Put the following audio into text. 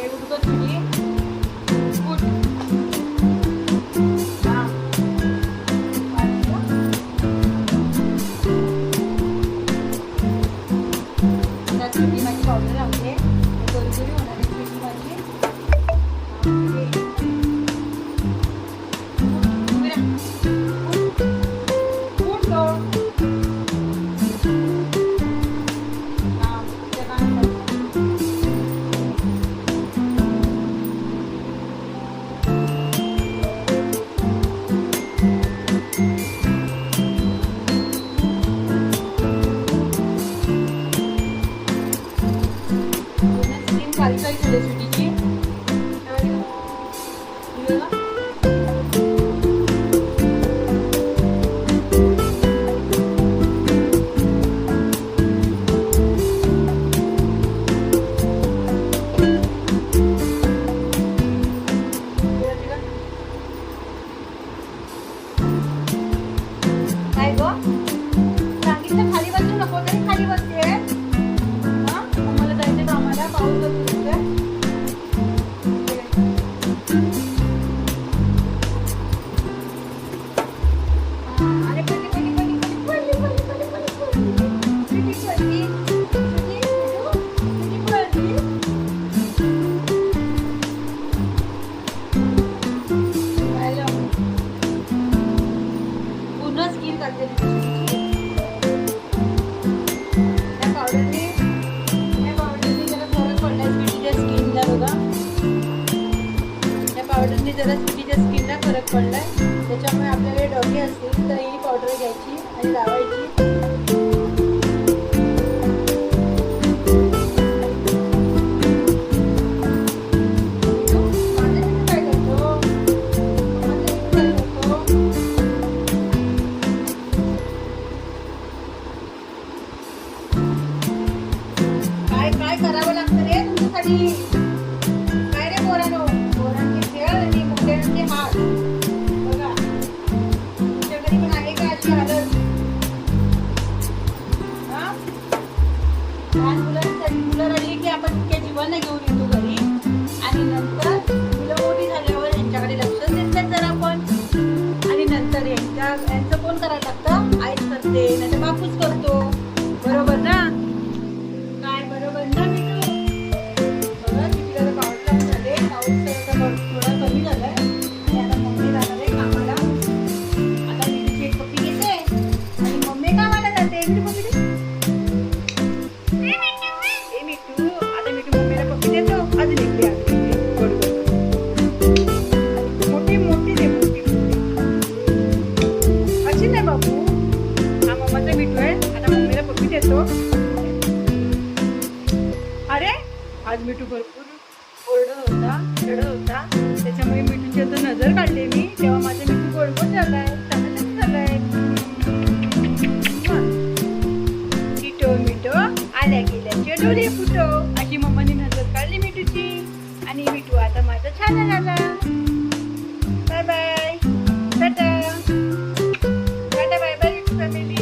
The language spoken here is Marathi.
Eu, do खालचा आहे थोडी सुटीची जरा तिच्या स्किनला फरक पडला आहे त्याच्यामुळे आपल्याकडे डोके असतील तर ही पावडर घ्यायची आणि लावायची. काय करावं लागतं रे थंड रडली की आपण इतक्या जीवांना घेऊन येतो घरी. आणि नंतर तो. अरे आज मिठू भरपूर ओरड होता रड होता. त्याच्यामुळे मिठूची आता नजर काढली मी. तेव्हा माझं मिठू गोडगोड झालाय मिठो आल्या नजर काढली आणि मिठू आता छान झाला bye bye tata tata bye bye family